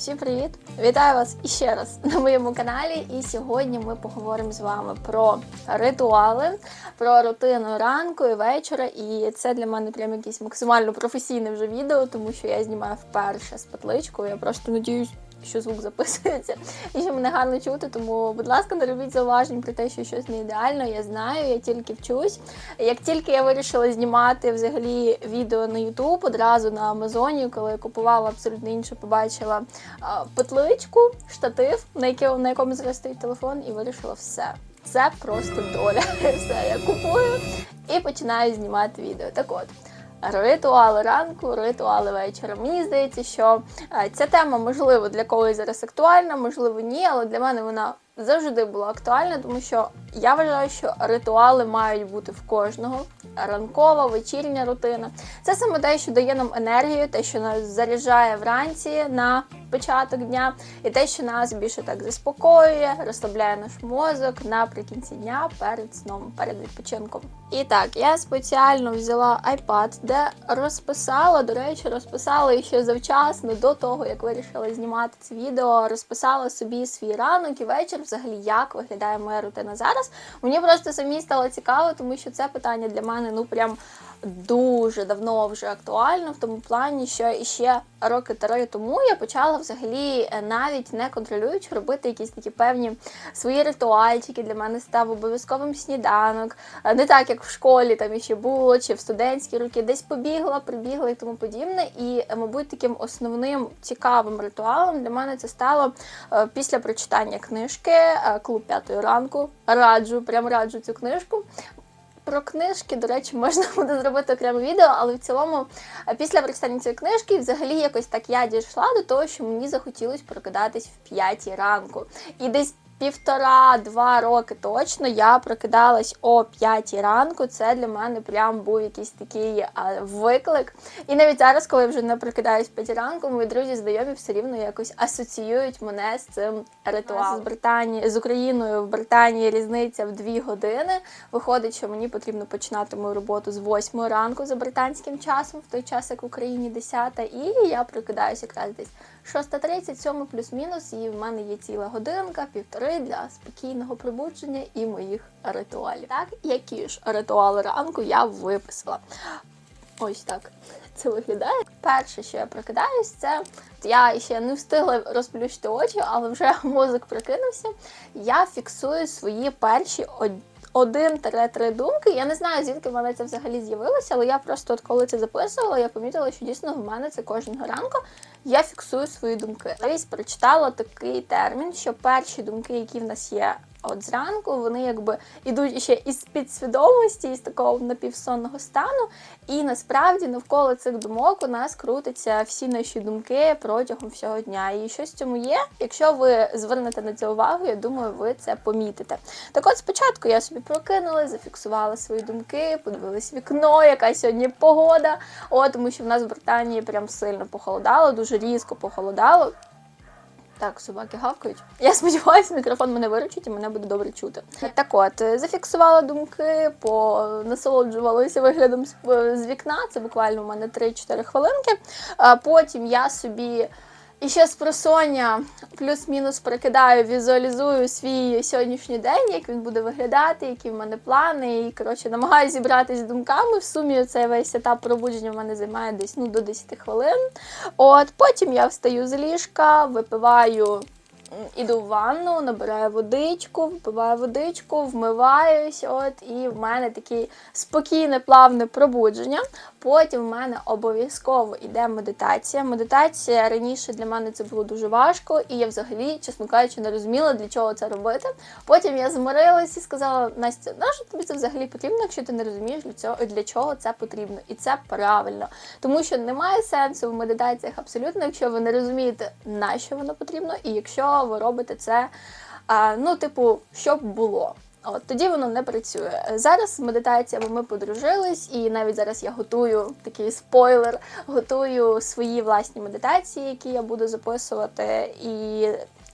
всім привіт! Вітаю вас іще раз на моєму каналі. І сьогодні ми поговоримо з вами про ритуали, про рутину ранку і вечора. І це для мене прям якесь максимально професійне вже відео, тому що я знімаю вперше з петличкою. Я просто надіюсь. Що звук записується, і що мене гарно чути, тому, будь ласка, не робіть зауважень про те, що щось не ідеально. Я знаю, я тільки вчусь. Як тільки я вирішила знімати взагалі відео на YouTube, одразу на Амазоні, коли я купувала абсолютно інше, побачила петличку, штатив, на якому, на якому зараз телефон, і вирішила все. Це просто доля. Все, я купую і починаю знімати відео. Так от. Ритуали ранку, ритуали вечора. Мені здається, що е, ця тема, можливо, для когось зараз актуальна, можливо, ні, але для мене вона завжди була актуальна, тому що я вважаю, що ритуали мають бути в кожного. Ранкова, вечірня рутина. Це саме те, що дає нам енергію, те, що нас заряджає вранці на початок дня, і те, що нас більше так заспокоює, розслабляє наш мозок наприкінці дня перед сном, перед відпочинком. І так, я спеціально взяла iPad, де розписала, до речі, розписала ще завчасно до того, як вирішила знімати це відео, розписала собі свій ранок і вечір, взагалі, як виглядає моя рутина зараз. Мені просто самі стало цікаво, тому що це питання для мене ну прям дуже давно вже актуально в тому плані, що ще роки три тому я почала взагалі е, навіть не контролюючи робити якісь такі певні свої ритуальчики. Для мене став обов'язковим сніданок. Е, Не так, як в школі там іще було, чи в студентські роки, десь побігла, прибігла і тому подібне. І, е, мабуть, таким основним цікавим ритуалом для мене це стало після прочитання книжки е, Клуб п'ятої ранку. Раджу, прям раджу цю книжку. Про книжки, до речі, можна буде зробити окреме відео, але в цілому, е, після прочитання цієї книжки, взагалі якось так я дійшла до того, що мені захотілося прокидатись в п'ятій ранку. І десь півтора-два роки точно я прокидалась о п'ятій ранку. Це для мене прям був якийсь такий виклик. І навіть зараз, коли я вже не прокидаюсь в п'ятій ранку, мої друзі знайомі все рівно якось асоціюють мене з цим ритуалом. З Британії з Україною в Британії різниця в дві години. Виходить, що мені потрібно починати мою роботу з 8 ранку за британським часом, в той час, як в Україні 10, і я прокидаюся якраз десь 6.30, 7 плюс-мінус, і в мене є ціла годинка, півтори для спокійного пробудження і моїх ритуалів. Так, які ж ритуали ранку я виписала. Ось так це виглядає. Перше, що я прокидаюсь, це я ще не встигла розплющити очі, але вже мозок прокинувся. Я фіксую свої перші один-три думки. Я не знаю, звідки в мене це взагалі з'явилося, але я просто, от коли це записувала, я помітила, що дійсно в мене це кожного ранку. Я фіксую свої думки. Навіть прочитала такий термін, що перші думки, які в нас є от зранку, вони якби ідуть ще із підсвідомості, із такого напівсонного стану. І насправді навколо цих думок у нас крутяться всі наші думки протягом всього дня. І щось в цьому є. Якщо ви звернете на це увагу, я думаю, ви це помітите. Так от спочатку я собі прокинула, зафіксувала свої думки, подивилась вікно, яка сьогодні погода. О, тому що в нас в Британії прям сильно похолодало, дуже різко похолодало. Так, собаки гавкають. Я сподіваюся, мікрофон мене виручить і мене буде добре чути. Так от, е, зафіксувала думки, понасолоджувалася виглядом з, з вікна. Це буквально у мене 3-4 хвилинки. А потім я собі. І ще з просоння плюс-мінус прикидаю, візуалізую свій сьогоднішній день, як він буде виглядати, які в мене плани. І коротше намагаюся зібратися з думками. В сумі цей весь етап пробудження в мене займає десь ну, до 10 хвилин. От потім я встаю з ліжка, випиваю. Іду в ванну, набираю водичку, випиваю водичку, вмиваюсь, от, і в мене таке спокійне, плавне пробудження. Потім в мене обов'язково йде медитація. Медитація раніше для мене це було дуже важко, і я взагалі, чесно кажучи, не розуміла, для чого це робити. Потім я змирилась і сказала: Настя, на що тобі це взагалі потрібно, якщо ти не розумієш для цього для чого це потрібно? І це правильно. Тому що немає сенсу в медитаціях абсолютно, якщо ви не розумієте, на що воно потрібно, і якщо ви робите це, ну, типу, щоб було. От тоді воно не працює. Зараз з медитаціями ми подружились, і навіть зараз я готую такий спойлер, готую свої власні медитації, які я буду записувати. І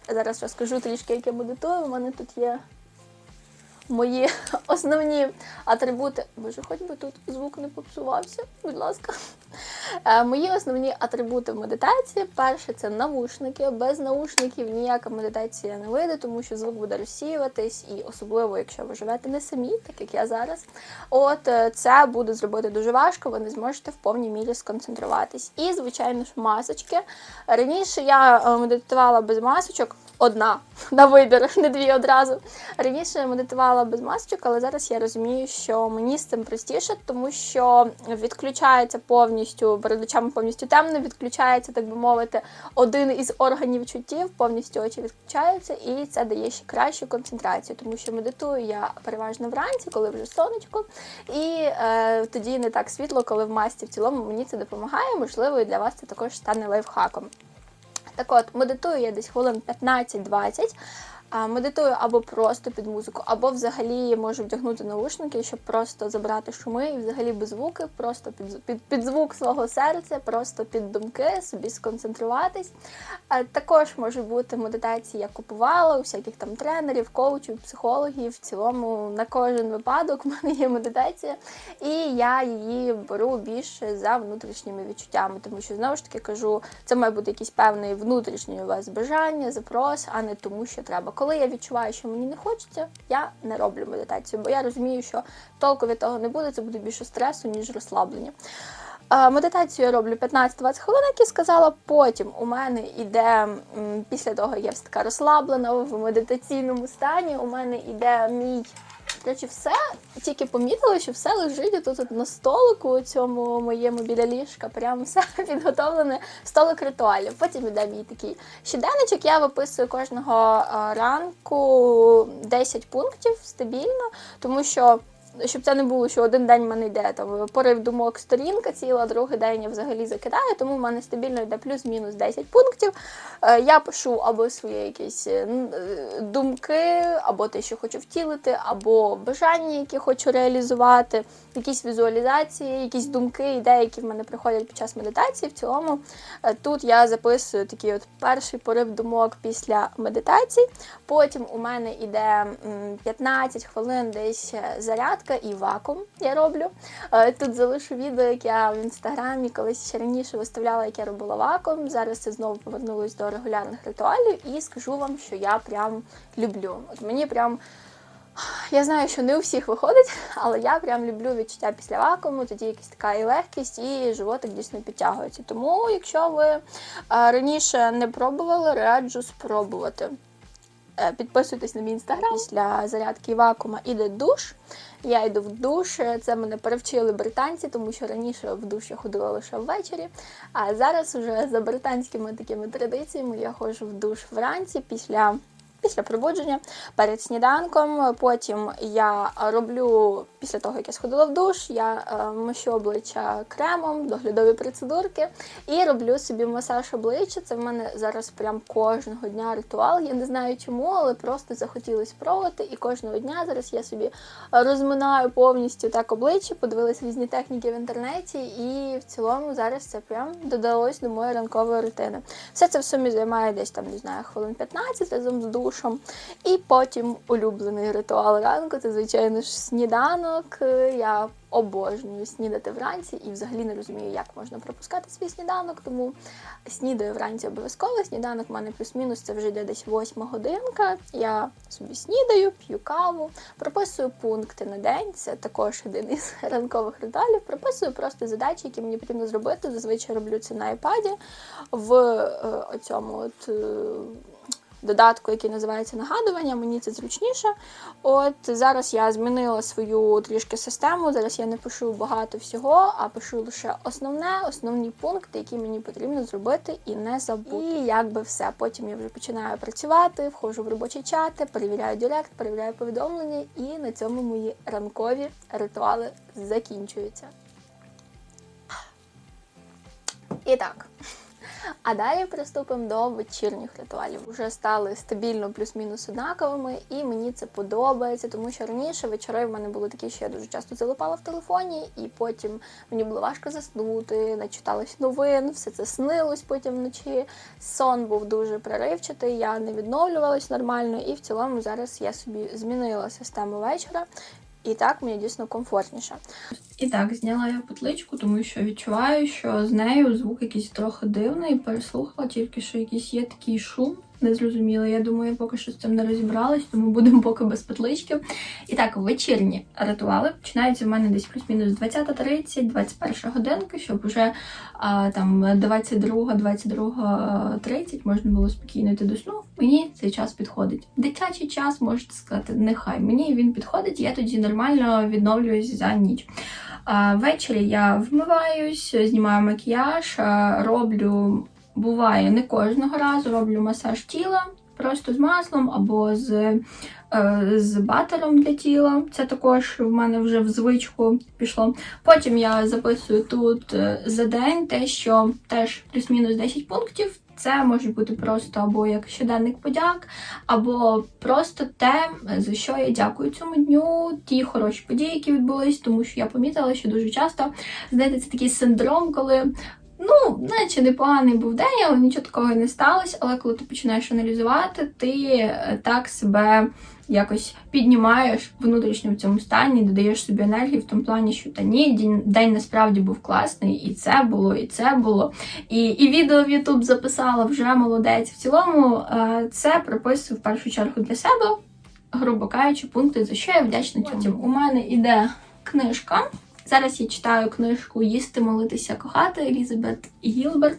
зараз розкажу трішки, як я медитую. У мене тут є мої основні атрибути. Боже, хоч би тут звук не попсувався, будь ласка. Е, Мої основні атрибути в медитації. Перше це навушники. Без наушників ніяка медитація не вийде, тому що звук буде розсіюватись, і особливо, якщо ви живете не самі, так як я зараз. От е, це буде зробити дуже важко, ви не зможете в повній мірі сконцентруватись. І, звичайно ж, масочки. Раніше я е, медитувала без масочок. Одна на вибір, не дві одразу. Раніше я медитувала без масочок, але зараз я розумію, що мені з цим простіше, тому що відключається повністю перед очами повністю темно, відключається, так би мовити, один із органів чуттів, повністю очі відключаються, і це дає ще кращу концентрацію, тому що медитую я переважно вранці, коли вже сонечко, і е, тоді не так світло, коли в масці в цілому мені це допомагає. Можливо, і для вас це також стане лайфхаком. Так от, медитую я десь хвилин 15-20. Медитую або просто під музику, або взагалі можу вдягнути наушники, щоб просто забрати шуми і взагалі без звуки, просто під, під, під звук свого серця, просто під думки, собі сконцентруватись. А, Також може бути медитації, я купувала у всяких там тренерів, коучів, психологів. В цілому на кожен випадок в мене є медитація, і я її беру більше за внутрішніми відчуттями, тому що знову ж таки кажу, це має бути якийсь певний внутрішній у вас бажання, запрос, а не тому, що треба. Коли я відчуваю, що мені не хочеться, я не роблю медитацію, бо я розумію, що толку від того не буде, це буде більше стресу, ніж розслаблення. Е, Медитацію я роблю 15-20 хвилин, як я сказала. Потім у мене йде, після того, як я така розслаблена в медитаційному стані, у мене йде мій. Речі, все тільки помітила, що все лежить тут на столику цьому моєму біля ліжка. Прям все підготовлене столик ритуалів. Потім іде мій такий щоденничок. Я виписую кожного е, ранку 10 пунктів стабільно, тому що. Щоб це не було, що один день в мене йде там порив думок сторінка ціла, другий день я взагалі закидаю, тому в мене стабільно йде плюс-мінус 10 пунктів. Е, Я пишу або свої якісь е, е, думки, або те, що хочу втілити, або бажання, які хочу реалізувати, якісь візуалізації, якісь думки, ідеї, які в мене приходять під час медитації. В цілому тут я записую такий от перший порив думок після медитації. Потім у мене йде 15 хвилин десь е, зарядка і вакуум я роблю. Е, Тут залишу відео, як я в інстаграмі колись ще раніше виставляла, як я робила вакуум. Зараз це знову повернулась до регулярних ритуалів і скажу вам, що я прям люблю. От мені прям. Я знаю, що не у всіх виходить, але я прям люблю відчуття після вакууму, тоді якась така і легкість, і животик дійсно підтягується. Тому, якщо ви е, раніше не пробували, раджу спробувати. Е, Підписуйтесь на мій інстаграм. Після зарядки вакуума іде душ. Я йду в душ. Це мене перевчили британці, тому що раніше в душ я ходила лише ввечері. А зараз уже за британськими такими традиціями я ходжу в душ вранці після. Після пробудження перед сніданком. Потім я роблю, після того як я сходила в душ, я е, мощу обличчя кремом, доглядові процедурки і роблю собі масаж обличчя. Це в мене зараз прям кожного дня ритуал. Я не знаю чому, але просто захотілося спробувати. І кожного дня зараз я собі розминаю повністю так обличчя, подивилась різні техніки в інтернеті, і в цілому зараз це прям додалось до моєї ранкової рутини. Все це в сумі займає десь там, не знаю, хвилин 15 разом з душем. І потім улюблений ритуал ранку це, звичайно ж, сніданок. Я обожнюю снідати вранці і взагалі не розумію, як можна пропускати свій сніданок. Тому снідаю вранці обов'язково. Сніданок в мене плюс-мінус це вже йде десь восьма годинка. Я собі снідаю, п'ю каву, прописую пункти на день. Це також один із ранкових ритуалів. Прописую просто задачі, які мені потрібно зробити. Зазвичай роблю це на айпаді в е, оцьому от. Додатку, який називається нагадування, мені це зручніше. От зараз я змінила свою трішки систему. Зараз я не пишу багато всього, а пишу лише основне, основні пункти, які мені потрібно зробити і не забути. І якби все. Потім я вже починаю працювати, входжу в робочі чати, перевіряю директ, перевіряю повідомлення, і на цьому мої ранкові ритуали закінчуються. І так. А далі приступимо до вечірніх ритуалів. Уже стали стабільно плюс-мінус однаковими, і мені це подобається, тому що раніше вечори в мене були такі, що я дуже часто залипала в телефоні, і потім мені було важко заснути, начиталась новин, все це снилось потім вночі. Сон був дуже проривчатий, я не відновлювалась нормально, і в цілому зараз я собі змінила систему вечора. І так мені дійсно комфортніше. І так, зняла я петличку, тому що відчуваю, що з нею звук якийсь трохи дивний. Переслухала тільки, що якийсь є такий шум. Незрозуміло. Я думаю, поки що з цим не розібралась, тому будемо поки без петлички. І так, вечірні ритуали починаються в мене десь плюс-мінус 20.30, 21 годинка, щоб уже а, там 22-22.30 можна було спокійно йти до сну. Мені цей час підходить. Дитячий час, можете сказати, нехай. Мені він підходить, я тоді нормально відновлююсь за ніч. А, ввечері я вмиваюсь, знімаю макіяж, роблю. Буває не кожного разу роблю масаж тіла просто з маслом або з, е, з батером для тіла. Це також в мене вже в звичку пішло. Потім я записую тут е, за день те, що теж плюс-мінус 10 пунктів. Це може бути просто або як щоденник подяк, або просто те, за що я дякую цьому дню, ті хороші події, які відбулись, тому що я помітила, що дуже часто знаєте, це такий синдром, коли Ну, наче непоганий був день, але нічого такого не сталося. Але коли ти починаєш аналізувати, ти е, так себе якось піднімаєш внутрішньо в цьому стані, додаєш собі енергії в тому плані, що та ні, день, день насправді був класний, і це було, і це було. І і відео в YouTube записала вже молодець. В цілому е, це прописую в першу чергу для себе, грубо кажучи, пункти, за що я вдячна цьому. У мене іде книжка. Зараз я читаю книжку Їсти, молитися, кохати Елізабет Гілберт.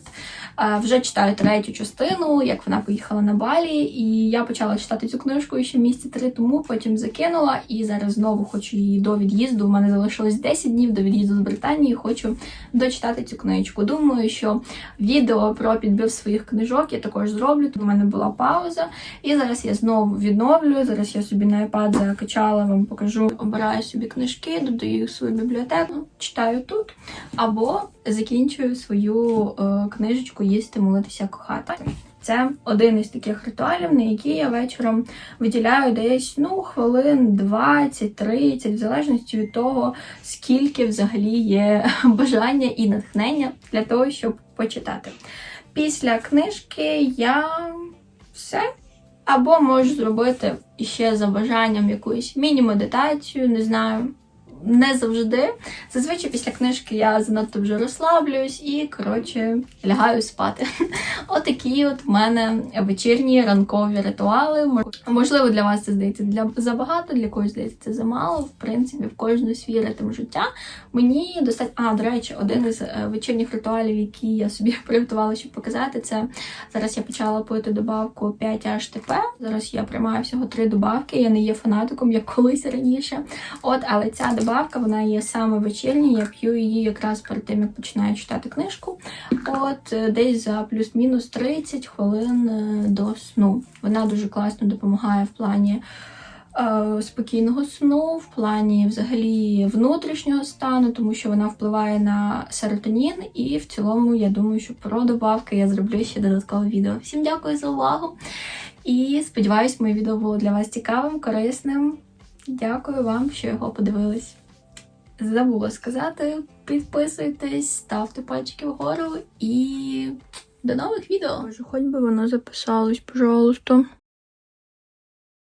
Вже читаю третю частину, як вона поїхала на Балі. І я почала читати цю книжку ще місяці три тому, потім закинула. І зараз знову хочу її до від'їзду. У мене залишилось 10 днів до від'їзду з Британії. Хочу дочитати цю книжку. Думаю, що відео про підбив своїх книжок я також зроблю. Тому в мене була пауза. І зараз я знову відновлюю. Зараз я собі на iPad закачала, вам покажу. Обираю собі книжки, додаю їх свою бібліотеку, читаю тут, або закінчую свою е, книжечку Їсти, молитися, кохати. Це один із таких ритуалів, на які я вечором виділяю десь ну, хвилин 20-30, в залежності від того, скільки взагалі є бажання і натхнення для того, щоб почитати. Після книжки я все. Або можу зробити іще за бажанням якусь міні-медитацію, не знаю. Не завжди. Зазвичай після книжки я занадто вже розслаблююсь і, коротше, лягаю спати. Отакі от в мене вечірні ранкові ритуали. Можливо, для вас це здається для забагато, для когось здається це замало. В принципі, в кожного свій ритм життя. Мені достатньо. А, до речі, один із е, вечірніх ритуалів, які я собі приготувала, щоб показати, це зараз я почала пити добавку 5 HTP. Зараз я приймаю всього три добавки. Я не є фанатиком, як колись раніше. От, але ця добавка, вона є саме вечірня. Я п'ю її якраз перед тим, як починаю читати книжку. От е, десь за плюс-мінус 30 хвилин е, до сну. Вона дуже класно допомагає в плані. е, Спокійного сну, в плані взагалі внутрішнього стану, тому що вона впливає на серотонін, і в цілому я думаю, що про добавки я зроблю ще додаткове відео. Всім дякую за увагу! І сподіваюсь, моє відео було для вас цікавим, корисним. Дякую вам, що його подивились. Забула сказати, підписуйтесь, ставте пальчики вгору і до нових відео. Хоч би воно записалось, пожалуйста.